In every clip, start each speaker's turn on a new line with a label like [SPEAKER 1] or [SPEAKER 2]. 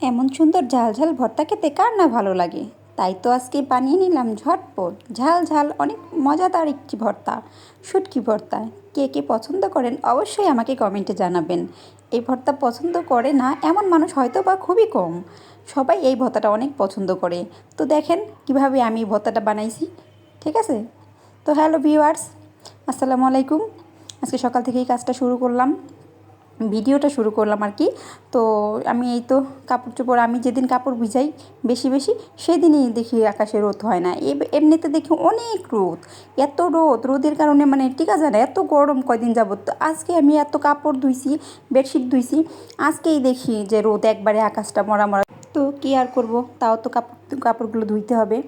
[SPEAKER 1] এমন সুন্দর ঝাল ঝাল ভর্তা খেতে কার না ভালো লাগে? তাই তো আজকে বানিয়ে নিলাম ঝটপট। ঝাল ঝাল অনেক মজাদার একটি ভর্তা, শুটকি ভর্তা। কে কে পছন্দ করেন অবশ্যই আমাকে কমেন্টে জানাবেন। এই ভর্তা পছন্দ করে না এমন মানুষ হয়তো বা খুবই কম। সবাই এই ভর্তাটা অনেক পছন্দ করে। তো দেখেন কীভাবে আমি ভর্তাটা বানাইছি। ঠিক আছে? তো হ্যালো ভিউয়ার্স, আসসালামু আলাইকুম। আজকে সকাল থেকেই কাজটা শুরু করলাম। ভিডিওটা শুরু করলাম আর কি। তো আমি এই তো কাপড় চোপড়, আমি যেদিন কাপড় ভিজাই বেশি বেশি, সেদিনই দেখি আকাশে রোদ হয় না। এমনিতে দেখি অনেক রোদ, এত রোদ, রোদের কারণে মানে ঠিক আছে না, এত গরম কয়দিন যাবত তো আজকে আমি এত কাপড় ধুইছি, বেডশিট ধুইছি, আজকেই দেখি যে রোদ একবারে আকাশটা মরা মরা। তো কী আর করব, তাও তো কাপড় কাপড়গুলো ধুইতে হবে।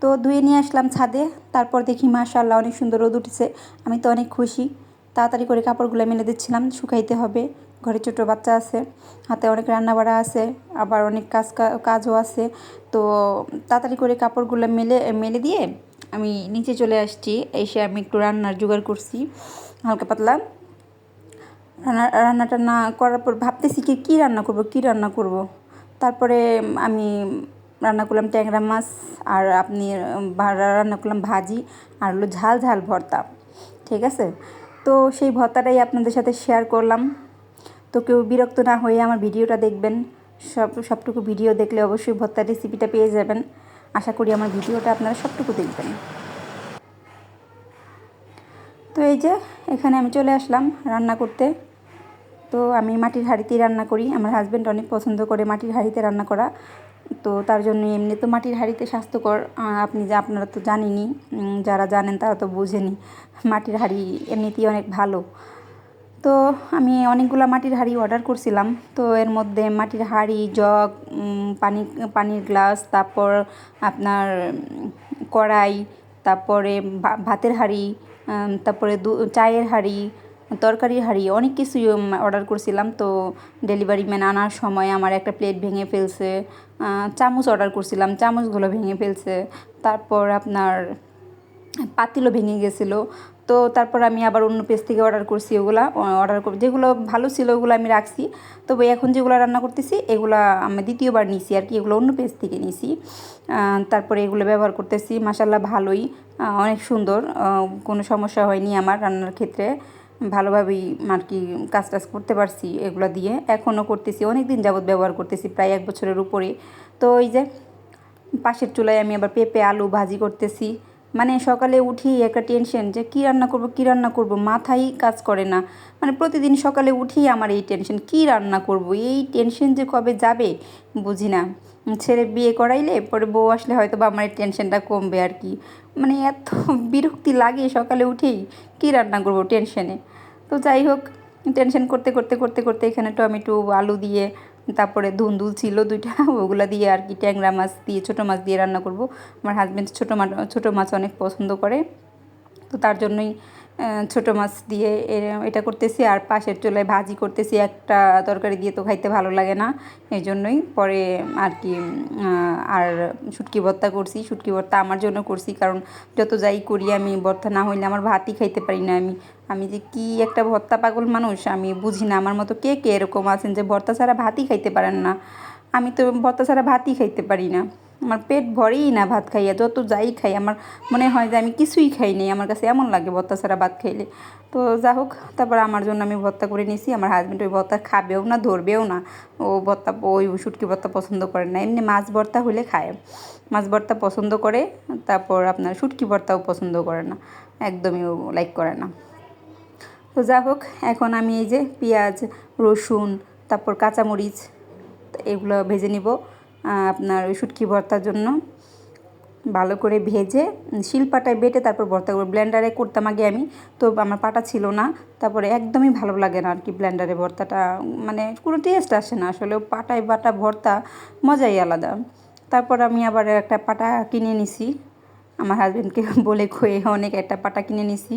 [SPEAKER 1] তো ধুয়ে নিয়ে আসলাম ছাদে, তারপর দেখি মাশাল্লাহ অনেক সুন্দর রোদ উঠেছে, আমি তো অনেক খুশি। তাড়াতাড়ি করে কাপড়গুলো মেলে দিচ্ছিলাম, শুকাইতে হবে। ঘরে ছোটো বাচ্চা আছে, হাতে অনেক রান্না বাড়া আছে, আবার অনেক কাজ কাজও আছে। তো তাড়াতাড়ি করে কাপড়গুলো মেলে মেলে দিয়ে আমি নিচে চলে আসছি, এসে আমি একটু রান্নার জোগাড় করছি, হালকা পাতলা। রান্না, রান্নাটা না করার পর ভাবতেছি কি, কী রান্না করব, কী রান্না করব? তারপরে আমি রান্না করলাম ট্যাংরা মাছ, আর আপনি রান্না করলাম ভাজি, আর হলো ঝাল ঝাল ভর্তা। ঠিক আছে? তো সেই ভর্তাটাই আপনাদের সাথে শেয়ার করলাম। তো কেউ বিরক্ত না হয়ে আমার ভিডিওটা দেখবেন। সব, সবটুকু ভিডিও দেখলে অবশ্যই ভর্তার রেসিপিটা পেয়ে যাবেন। আশা করি আমার ভিডিওটা আপনারা সবটুকু দেখবেন। তো এই যে, এখানে আমি চলে আসলাম রান্না করতে। তো আমি মাটির হাঁড়িতেই রান্না করি। আমার হাজব্যান্ড অনেক পছন্দ করে মাটির হাঁড়িতে রান্না করা। তো তার জন্য এমনি তো মাটির হাঁড়িতে স্বাস্থ্যকর আপনি যা, আপনারা তো জানেনই যারা জানেন তারা তো বুঝেনি মাটির হাঁড়ি এমনিতেই অনেক ভালো। তো আমি অনেকগুলো মাটির হাঁড়ি অর্ডার করছিলাম, তো এর মধ্যে মাটির হাঁড়ি, জগ পানি, পানির গ্লাস, তারপর আপনার কড়াই, তারপরে ভাতের হাঁড়ি তারপরে চায়ের হাঁড়ি তরকারির হাঁড়ি অনেক কিছুই অর্ডার করছিলাম। তো ডেলিভারি ম্যান আনার সময় আমার একটা প্লেট ভেঙে ফেলছে। চামচ অর্ডার করছিলাম, চামচগুলো ভেঙে ফেলছে। তারপর আপনার পাতিলও ভেঙে গেছিল। তো তারপর আমি আবার অন্য পেজ থেকে অর্ডার করছি ওগুলা অর্ডার কর, যেগুলো ভালো ছিল ওগুলো আমি রাখছি। তবে এখন যেগুলো রান্না করতেছি, এগুলো আমি দ্বিতীয়বার নিছি আর কি, এগুলো অন্য পেজ থেকে নিছি। তারপরে এগুলো ব্যবহার করতেছি মাসাল্লাহ ভালোই। অনেক সুন্দর। কোনো সমস্যা হয়নি আমার রান্নার ক্ষেত্রে। ভালোভাবেই আর কি কাজ টাজ করতে পারছি এগুলো দিয়ে। এখনও করতেছি অনেক দিন যাবৎ ব্যবহার করতেছি, প্রায় এক বছরের উপরে। তো ওই যে পাশের চুলায় আমি আবার পেঁপে, আলু ভাজি করতেছি। মানে সকালে উঠেই একটা টেনশন যে কী রান্না করব, কী রান্না করব মাথায় কাজ করে না। মানে প্রতিদিন সকালে উঠেই আমার এই টেনশন কী রান্না করব, এই টেনশন যে কবে যাবে বুঝি না। ছেলে বিয়ে করাইলে পরে বউ আসলে হয়তো বা আমার টেনশনটা কমবে আর কি। মানে এত বিরক্তি লাগে সকালে উঠেই, কী রান্না করব টেনশনে তো যাই হোক টেনশন করতে করতে করতে করতে এখানে টমেটো, আলু দিয়ে তারপরে ধুন্দুল ছিল দুইটা, ওগুলো দিয়ে আর কি ট্যাংরা মাছ দিয়ে, ছোটো মাছ দিয়ে রান্না করব। আমার হাজব্যান্ড ছোটো মাছ ছোটো মাছ অনেক পছন্দ করে। তো তার জন্যই ছোটো মাছ দিয়ে এটা করতেছি আর পাশের চুলায় ভাজি করতেছি। একটা তরকারি দিয়ে তো খাইতে ভালো লাগে না, এই জন্যই। পরে আর কি আর শুটকি ভর্তা করছি। শুটকি ভর্তা আমার জন্য করছি, কারণ যত যাই করি আমি, ভর্তা না হইলে আমার ভাতই খাইতে পারি না আমি। আমি যে কি একটা ভর্তা পাগল মানুষ, আমি বুঝি না। আমার মতো কে কে এরকম আছেন যে ভর্তা ছাড়া ভাতই খাইতে পারেন না? আমি তো ভর্তা ছাড়া ভাতই খাইতে পারি না। আমার পেট ভরেই না ভাত খাইয়া, যত যাই খাই, আমার মনে হয় যে আমি কিছুই খাই নাই। আমার কাছে এমন লাগে ভর্তা ছাড়া ভাত খাইলে। তো যা হোক, তারপর আমার জন্য আমি ভর্তা করে নিয়েছি আমার হাজব্যান্ড ওই ভর্তা খাবেও না, ধরবেও না। ও ভর্তা, ওই শুটকি ভর্তা পছন্দ করে না। এমনি মাছ ভর্তা হলে খায়। মাছ ভর্তা পছন্দ করে, তারপর আপনার শুটকি ভর্তাও পছন্দ করে না। একদমই ও লাইক করে না। তো যা হোক, এখন আমি এই যে পেঁয়াজ, রসুন, তারপর কাঁচামরিচ, এগুলো ভেজে নিব। আপনার ওই শুটকি ভর্তার জন্য ভালো করে ভেজে শিলপাটায় বেটে তারপর ভর্তা করব। ব্লেন্ডারে করতাম আগে আমি, তো আমার পাটা ছিল না। তারপরে একদমই ভালো লাগে না আর কি ব্লেন্ডারে ভর্তাটা। মানে কোনো টেস্ট আসে না আসলে, পাটায় বাটা ভর্তা মজাই আলাদা। তারপর আমি আবার একটা পাটা কিনে নিছি। আমার হাজব্যান্ডকে বলে খয়ে অনেক একটা পাটা কিনে নিছি।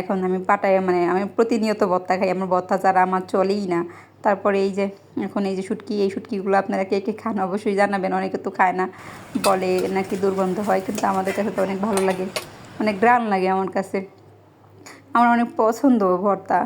[SPEAKER 1] এখন আমি পাটায় মানে আমি প্রতিনিয়ত ভর্তা খাই, আমার ভর্তা ছাড়া আমার চলেই না। তারপরে এই যে, এখন এই যে শুটকি, এই শুটকিগুলো আপনারা কে কে খান অবশ্যই জানাবেন। অনেকে তো খায় না, বলে নাকি দুর্গন্ধ হয়, কিন্তু আমাদের কাছে তো অনেক ভালো লাগে। অনেক গ্রাম লাগে আমার কাছে। আমার অনেক পছন্দ ভর্তা।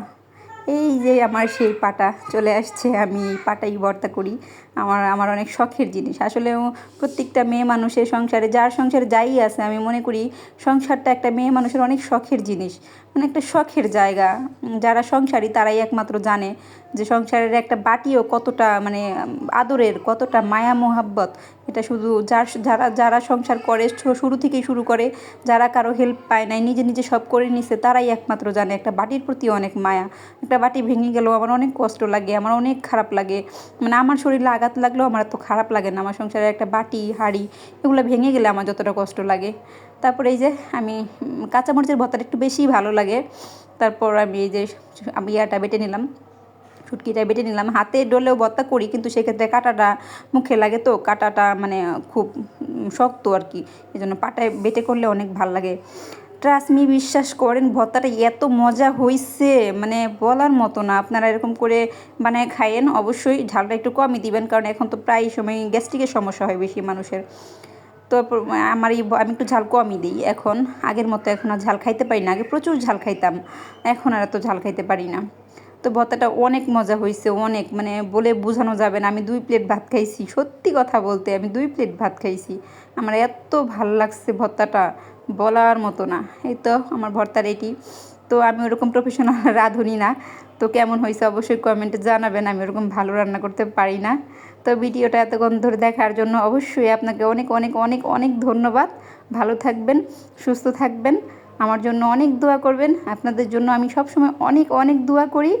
[SPEAKER 1] এই যে আমার সেই পাটা চলে আসছে, আমি এই পাটাই ভর্তা করি। আমার আমার অনেক শখের জিনিস। আসলেও প্রত্যেকটা মেয়ে মানুষের সংসারে, যার সংসারে যাই আছে, আমি মনে করি সংসারটা একটা মেয়ে মানুষের অনেক শখের জিনিস। মানে একটা শখের জায়গা। যারা সংসারী, তারাই একমাত্র জানে যে সংসারের একটা বাটিও কতটা মানে আদরের, কতটা মায়া, মোহাব্বত। এটা শুধু যার, যারা যারা সংসার করে শুরু থেকেই শুরু করে, যারা কারও হেল্প পায় নাই, নিজে নিজে সব করে নিছে, তারাই একমাত্র জানে। একটা বাটির প্রতি অনেক মায়া। একটা বাটি ভেঙে গেলেও আমার অনেক কষ্ট লাগে, আমার অনেক খারাপ লাগে। মানে আমার শরীর শরীরে আঘাত লাগলেও আমার এত খারাপ লাগে না। আমার সংসারে একটা বাটি, হাঁড়ি এগুলো ভেঙে গেলে আমার যতটা কষ্ট লাগে। তারপরে এই যে আমি কাঁচামরিচের ভর্তাটা একটু বেশিই ভালো লাগে। তারপর আমি এই যে আমি ইয়াটা বেটে নিলাম, শুটকিটা বেটে নিলাম। হাতে ডলেও ভর্তা করি, কিন্তু সেক্ষেত্রে কাঁটাটা মুখে লাগে তো, কাঁটাটা মানে খুব শক্ত আর কি। এই জন্য পাটায় বেটে করলে অনেক ভালো লাগে। ট্রাস্ট মি বিশ্বাস করেন, ভর্তাটা এত মজা হয়েছে মানে বলার মতো না। আপনারা এরকম করে বানায় খাইয়েন, অবশ্যই ঝালটা একটু কমই দিবেন, কারণ এখন তো প্রায় সময় গ্যাস্ট্রিকের সমস্যা হয় বেশি মানুষের। তো আমার এই আমি একটু ঝাল কমই দিই এখন। আগের মতো এখন আর ঝাল খাইতে পারি না, আগে প্রচুর ঝাল খাইতাম, এখন আর এত ঝাল খাইতে পারি না। তো ভর্তাটা অনেক মজা হয়েছে অনেক মানে বলে বোঝানো যাবে না। আমি দুই প্লেট ভাত খাইছি, সত্যি কথা বলতে আমি দুই প্লেট ভাত খাইছি। আমার এত ভালো লাগছে ভর্তাটা। বলার মতো না। এই তো আমার ভর্তার এটি তো আমি ওরকম প্রফেশনাল রাঁধুনি না। তো কেমন হয়েছে অবশ্যই কমেন্টে জানাবেন। আমি ওরকম ভালো রান্না করতে পারি না। তো ভিডিওটা এতক্ষণ ধরে দেখার জন্য অবশ্যই আপনাকে অনেক অনেক অনেক অনেক ধন্যবাদ। ভালো থাকবেন, সুস্থ থাকবেন। আমার জন্য অনেক দোয়া করবেন। আপনাদের জন্য আমি সবসময় অনেক অনেক দোয়া করি।